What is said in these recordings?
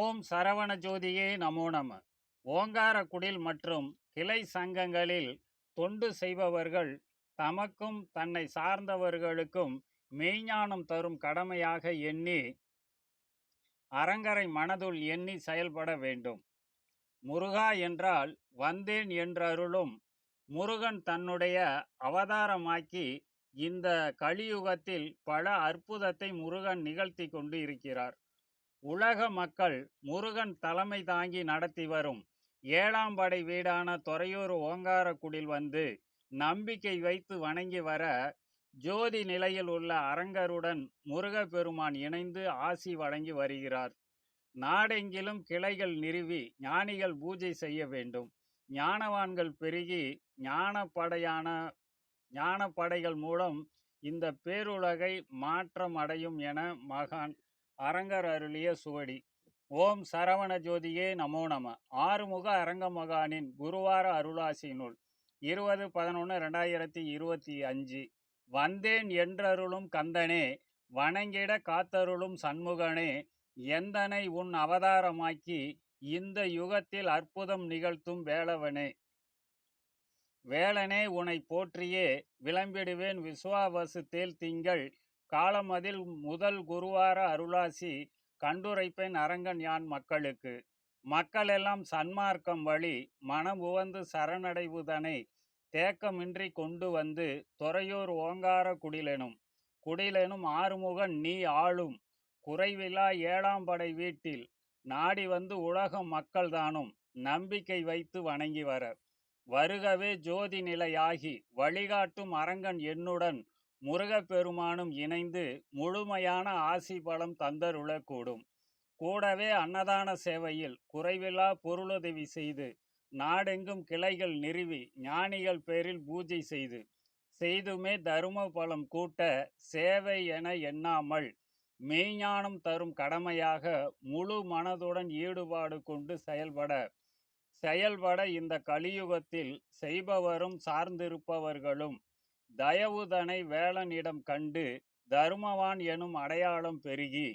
ஓம் சரவண ஜோதியே நமோ நம. ஓங்காரக்குடில் மற்றும் கிளை சங்கங்களில் தொண்டு செய்பவர்கள் தமக்கும் தன்னை சார்ந்தவர்களுக்கும் மெய்ஞானம் தரும் கடமையாக எண்ணி அரங்கரை மனதுள் எண்ணி செயல்பட வேண்டும். முருகா என்றால் வந்தேன் என்றருளும் முருகன் தன்னுடைய அவதாரமாக்கி இந்த கலியுகத்தில் பல அற்புதத்தை முருகன் நிகழ்த்தி கொண்டு இருக்கிறார். உலக மக்கள் முருகன் தலைமை தாங்கி நடத்தி வரும் ஏழாம் படை வீடான துறையூர் ஓங்காரக்குடில் வந்து நம்பிக்கை வைத்து வணங்கி வர ஜோதி நிலையில் உள்ள அரங்கருடன் முருகப்பெருமான் இணைந்து ஆசி வழங்கி வருகிறார். நாடெங்கிலும் கிளைகள் நிறுவி ஞானிகள் பூஜை செய்ய வேண்டும். ஞானவான்கள் பெருகி ஞானப்படையான ஞானப்படைகள் மூலம் இந்த பேருலகை மாற்றம் அடையும் என மகான் அரங்கர் அருளிய சுவடி. ஓம் சரவண ஜோதியே நமோ நம. ஆறுமுக அரங்க மகானின் குருவார அருளாசி நூல் இருபது பதினொன்று ரெண்டாயிரத்தி இருபத்தி அஞ்சு. வந்தேன் என்றருளும் கந்தனே வணங்கிட காத்தருளும் சண்முகனே எந்தனை உன் அவதாரமாக்கி இந்த யுகத்தில் அற்புதம் நிகழ்த்தும் வேளவனே. வேளனே உனை போற்றியே விளம்பிடுவேன் விசுவாவசு தேல் திங்கள் காலமதில் முதல் குருவார அருளாசி கண்டுரைப்பேன் அரங்கன் யான் மக்களுக்கு. மக்களெல்லாம் சன்மார்க்கம் வழி மனம் உவந்து சரணடைவுதனை தேக்கமின்றி கொண்டு வந்து துறையூர் ஓங்கார குடிலெனும். குடிலெனும் ஆறுமுகன் நீ ஆளும். குறைவிலா ஏழாம் படை வீட்டில் நாடி வந்து உலகம் மக்கள்தானும் நம்பிக்கை வைத்து வணங்கி வர. வருகவே ஜோதி நிலையாகி வழிகாட்டும் அரங்கன் என்னுடன் முருகப்பெருமானும் இணைந்து முழுமையான ஆசி பலம் தந்தருளக்கூடும். கூடவே அன்னதான சேவையில் குறைவில்லா பொருளுதவி செய்து நாடெங்கும் கிளைகள் நிறுவி ஞானிகள் பேரில் பூஜை செய்து செய்துமே தரும பலம் கூட்ட சேவை என எண்ணாமல் மெய்ஞானம் தரும் கடமையாக முழு மனதுடன் ஈடுபாடு கொண்டு செயல்பட செயல்பட இந்த கலியுகத்தில் செய்பவரும் சார்ந்திருப்பவர்களும் தயவுதனை வேளனிடம் கண்டு தருமவான் எனும் அடையாளம் பெருகி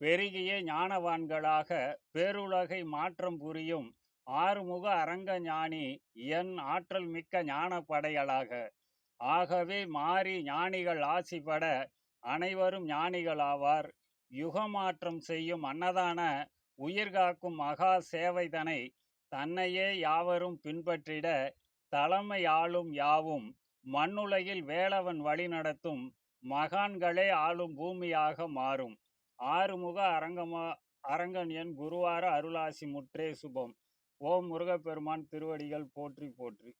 பெருகிய ஞானவான்களாக பேருலகை மாற்றம் புரியும் ஆறுமுக அரங்க ஞானி என் ஆற்றல் மிக்க ஞானப்படைகளாக ஆகவே மாறி ஞானிகள் ஆசிப்பட அனைவரும் ஞானிகளாவார். யுகமாற்றம் செய்யும் அன்னதான உயிர்காக்கும் மகா சேவைதனை தன்னையே யாவரும் பின்பற்றிட தலைமை ஆளும் யாவும் மண்ணுலகில் வேளவன் வழிநடத்தும் மகான்களே ஆளும் பூமியாக மாறும். ஆறுமுக அரங்கமா அரங்கன் என் குருவார அருளாசி முற்றே சுபம். ஓம் முருகப்பெருமான் திருவடிகள் போற்றி போற்றி.